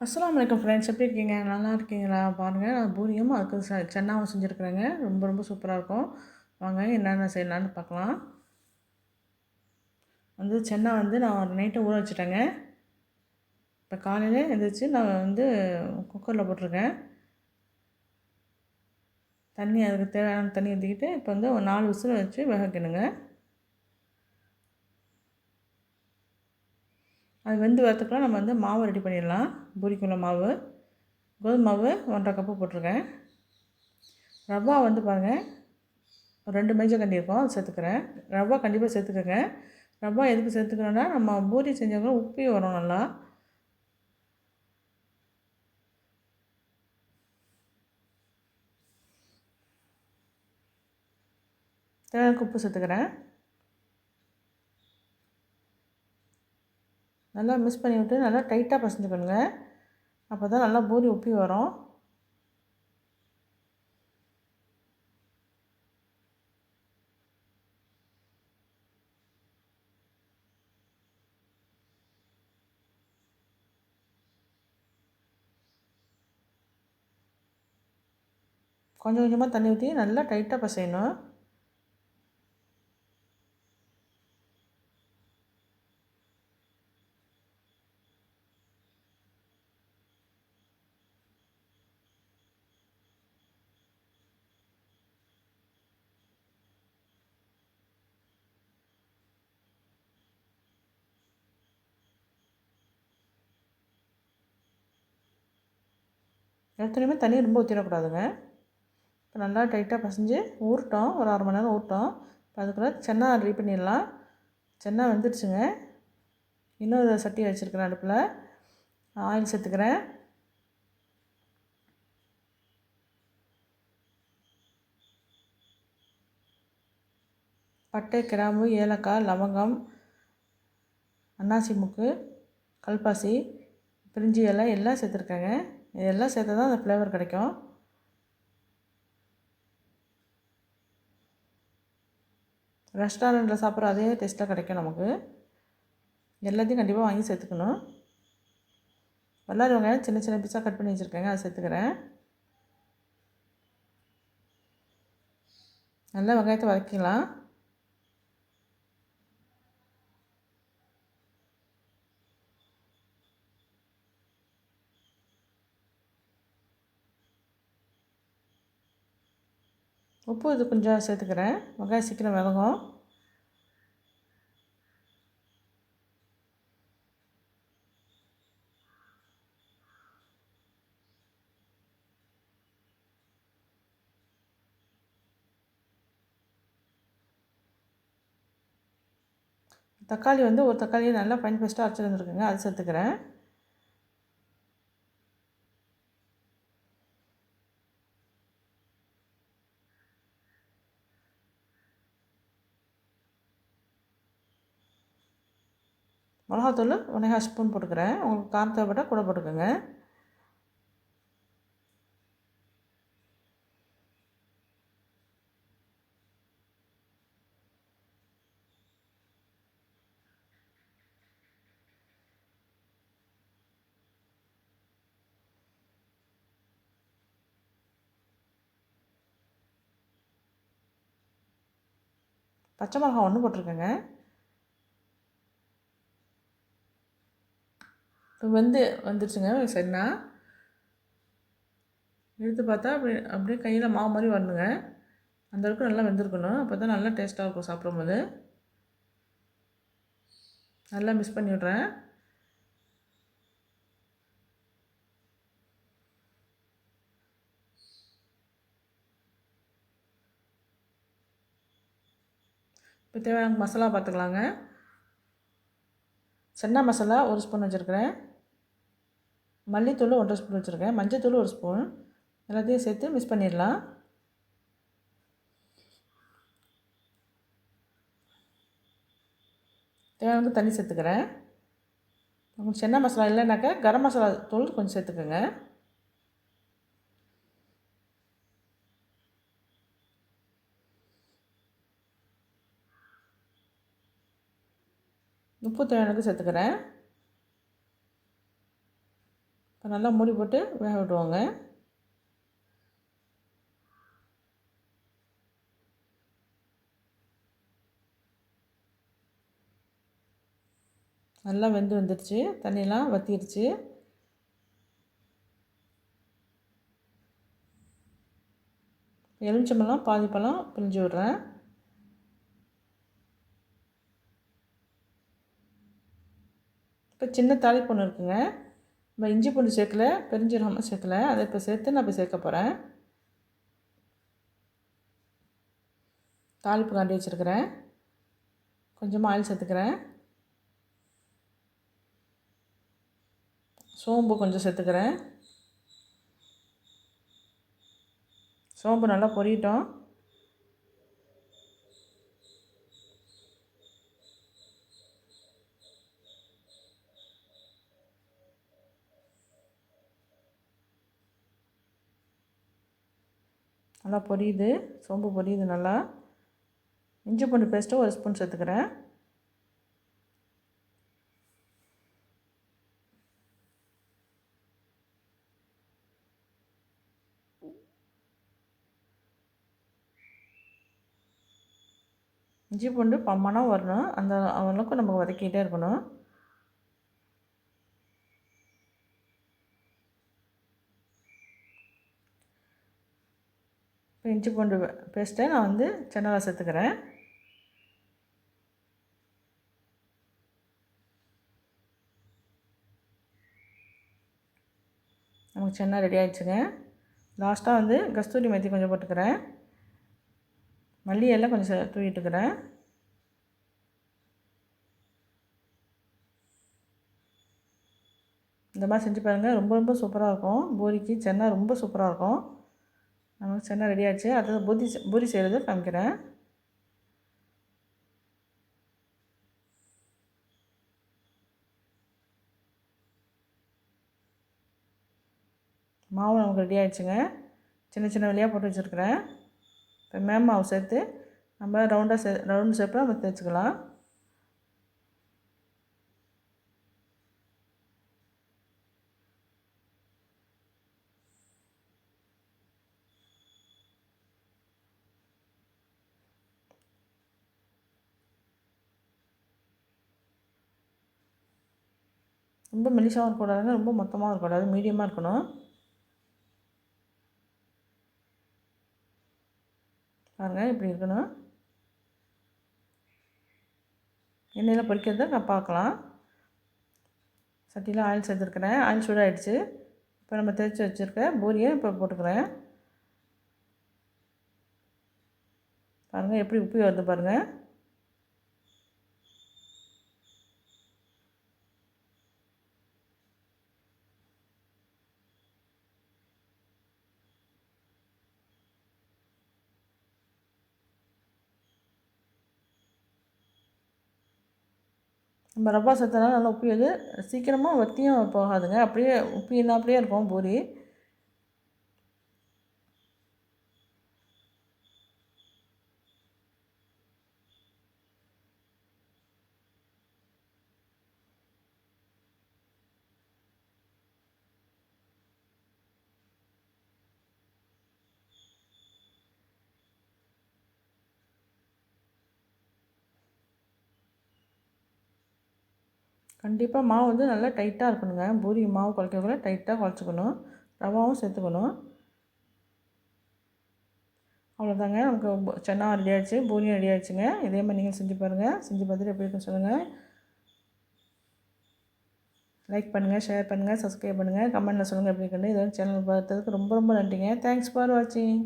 அஸ்லாம் வலைக்கம் ஃப்ரெண்ட்ஸ் எப்படி இருக்கீங்க? நல்லா இருக்கீங்களா? பாருங்கள் நான் பூரியும் அதுக்கு ச சென்னாவும் செஞ்சுருக்குறேங்க. ரொம்ப ரொம்ப சூப்பராக இருக்கும். வாங்க என்னென்ன செய்யலான்னு பார்க்கலாம். வந்து சென்னா வந்து நான் ஒரு நைட்டை ஊற வச்சுட்டேங்க. இப்போ காலையில் எழுந்திரிச்சு நான் வந்து குக்கரில் போட்டிருக்கேன். தண்ணி அதுக்கு தேவையான தண்ணி ஊற்றிக்கிட்டு இப்போ வந்து ஒரு நாலு விசில் வச்சு வேக வைக்கணுங்க. அது வெந்து வரத்துக்குள்ள நம்ம வந்து மாவு ரெடி பண்ணிடலாம். பூரிக்குள்ள மாவு. கோதுமை மாவு ஒன்றரை கப்பு போட்டிருக்கேன். ரவா வந்து பாருங்கள் ரெண்டு மேஜர் கண்டி இருக்கும் அது சேர்த்துக்கிறேன். ரவா கண்டிப்பாக சேர்த்துக்கோங்க. ரவா எதுக்கு சேர்த்துக்கிறோன்னா நம்ம பூரி செஞ்சாலும் உப்பி வரும் நல்லா. தேவையான உப்பு சேர்த்துக்கிறேன். நல்லா மிக்ஸ் பண்ணி விட்டு நல்லா டைட்டாக பசஞ்சுக்கணுங்க அப்போ தான் நல்லா பூரி உப்பி வரும். கொஞ்சம் கொஞ்சமாக தண்ணி ஊற்றி நல்லா டைட்டாக பசையணும். எடுத்துலையுமே தண்ணி ரொம்ப ஊற்றிடக்கூடாதுங்க இப்போ நல்லா டைட்டாக பசைஞ்சு ஊறட்டும். ஒரு அரை மணி நேரம் ஊறட்டும். இப்போ அதுக்குள்ளே சென்னா ரெடி பண்ணிடலாம். சென்னா வந்துடுச்சுங்க. இன்னொரு சட்டி வச்சுருக்கிறேன் அடுப்பில். ஆயில் சேர்த்துக்கிறேன். பட்டை கிராம்பு ஏலக்காய் லவங்கம் அன்னாசி முக்கு கல்பாசி பிரிஞ்சி இலை எல்லாம் சேர்த்துருக்கேங்க. இதெல்லாம் சேர்த்து தான் அந்த ஃப்ளேவர் கிடைக்கும். ரெஸ்டாரண்ட்டில் சாப்பிட்ற அதே டேஸ்ட்டாக கிடைக்கும் நமக்கு. எல்லாத்தையும் கண்டிப்பாக வாங்கி சேர்த்துக்கணும். வெள்ளாரி வெங்காயம் சின்ன சின்ன பீஸாக கட் பண்ணி வச்சுருக்கேங்க. அதை சேர்த்துக்கிறேன். நல்லா வெங்காயத்தை வதக்கிக்கலாம். உப்பு இது கொஞ்சம் சேர்த்துக்கிறேன். வெங்காயம் சீக்கிரம் விலகும் தக்காளி வந்து ஒரு தக்காளியை நல்லா ஃபைன் பேஸ்ட்டாக அரைச்சி வந்துருக்குங்க. அது சேர்த்துக்கிறேன். மிளகாத்தூள் ஒன்றே ஸ்பூன் போட்டுக்கிறேன். உங்களுக்கு காரம் தேவைப்பட்டால் கூட போட்டுக்கோங்க. பச்சை மிளகா ஒன்று போட்டிருக்கேங்க. இப்போ வந்து வந்துடுச்சுங்க சரிண்ணா எடுத்து பார்த்தா அப்படி அப்படியே கையில் மாவு மாதிரி வரணுங்க. அந்தளவுக்கு நல்லா வெந்திருக்கணும். அப்போ தான் நல்லா டேஸ்ட்டாக இருக்கும் சாப்பிடும்போது. நல்லா மிஸ் பண்ணி விட்றேன் இப்போ தேவையான மசாலா பார்த்துக்கலாங்க. சென்னா மசாலா ஒரு ஸ்பூன் வச்சுருக்கிறேன். மல்லித்தூள் ஒன்றரை ஸ்பூன் வச்சுருக்கேன். மஞ்சத்தூள் ஒரு ஸ்பூன். எல்லாத்தையும் சேர்த்து மிக்ஸ் பண்ணிடலாம். தேவையான தண்ணி சேர்த்துக்கிறேன். உங்களுக்கு சென்னா மசாலா இல்லைனாக்கா கரம் மசாலா தூள் கொஞ்சம் சேர்த்துக்கோங்க. உப்பு தேவையானது சேர்த்துக்கிறேன். இப்போ நல்லா மூடி போட்டு வேக விடுவாங்க நல்லா வெந்து வந்துடுச்சு தண்ணியெலாம் வற்றிடுச்சு எலுமிச்சம்பழம் பாதி பழம் பிழிஞ்சு விட்றேன். இப்போ சின்ன தாளிப்பு ஒன்று இருக்குங்க. நம்ம இஞ்சி பூண்டு சேர்க்கல பெருஞ்சீரகமும் சேர்க்கல. அதை இப்போ சேர்த்து நான் இப்போ சேர்க்க போகிறேன் தாளிப்பு காண்டி வச்சுருக்கிறேன். கொஞ்சமாக ஆயில் சேர்த்துக்கிறேன். சோம்பு கொஞ்சம் சேர்த்துக்கிறேன். சோம்பு நல்லா பொரியட்டும். நல்லா பொரியுது சோம்பு பொரியுது நல்லா. இஞ்சி பூண்டு பேஸ்ட்டு ஒரு ஸ்பூன் சேர்த்துக்கிறேன். இஞ்சி பூண்டு பம்மனாக வரணும். அந்த அளவுக்கு நம்ம வதக்கிட்டே இருக்கணும். இப்போ இஞ்சி பூண்டு பேஸ்ட்டை நான் வந்து சென்னலாக சேர்த்துக்கிறேன். நமக்கு சென்னா ரெடி ஆகிடுச்சுங்க லாஸ்ட்டாக வந்து கஸ்தூரி மெத்தி கொஞ்சம் போட்டுக்கிறேன். மல்லி எல்லாம் கொஞ்சம் தூவிட்டுக்கிறேன். இந்த மாதிரி செஞ்சு பாருங்கள் ரொம்ப ரொம்ப சூப்பராக இருக்கும். பூரிக்கு சென்னா ரொம்ப சூப்பராக இருக்கும். நமக்கு சென்னா ரெடி ஆகிடுச்சு அடுத்தது பூரி பூரி செய்கிறது காமிக்கிறேன் மாவு நமக்கு ரெடி ஆகிடுச்சுங்க சின்ன சின்ன வழியாக போட்டு வச்சுருக்குறேன். இப்போ மேம் மாவு சேர்த்து நம்ம ரவுண்டாக சே ரவுண்ட் ஷேப்பில் நம்ம தேய்ச்சிக்கலாம். ரொம்ப மெலிசாகவும் இருக்கக்கூடாதுங்க ரொம்ப மொத்தமாக இருக்கக்கூடாது. மீடியமாக இருக்கணும். பாருங்கள் இப்படி இருக்கணும். எண்ணெயில் பொரிக்கிறத நான் பார்க்கலாம். சட்டியில் ஆயில் சேர்த்துருக்குறேன். ஆயில் சூடாகிடுச்சு இப்போ நம்ம தேய்ச்சி வச்சுருக்க பூரியை இப்போ போட்டுக்கிறேன். பாருங்கள் எப்படி உப்பி வருது பாருங்கள் நம்ம ரவா சேர்த்தனால நல்லா உப்பியது சீக்கிரமாக வத்தியும் போகாதுங்க. அப்படியே உப்பி அப்படியே இருக்கும் பூரி. கண்டிப்பாக மாவு வந்து நல்லா டைட்டாக இருக்கணுங்க. பூரி மாவு குழைக்கக்குள்ள டைட்டாக குழச்சிக்கணும். ரவாவும் சேர்த்துக்கணும். அவ்வளோதாங்க நமக்கு சென்னா ரெடி ஆகிடுச்சு பூரியும் ரெடி ஆகிடுச்சுங்க இதே மாதிரி நீங்கள் செஞ்சு பாருங்கள் செஞ்சு பார்த்துட்டு எப்படி இருக்குன்னு சொல்லுங்கள் லைக் பண்ணுங்கள் ஷேர் பண்ணுங்கள் சப்ஸ்கிரைப் பண்ணுங்கள் கமெண்ட்டில் சொல்லுங்கள் எப்படி இருக்குன்னு. இதோட சேனல் பார்த்ததுக்கு ரொம்ப ரொம்ப நன்றிங்க. தேங்க்ஸ் ஃபார் வாட்சிங்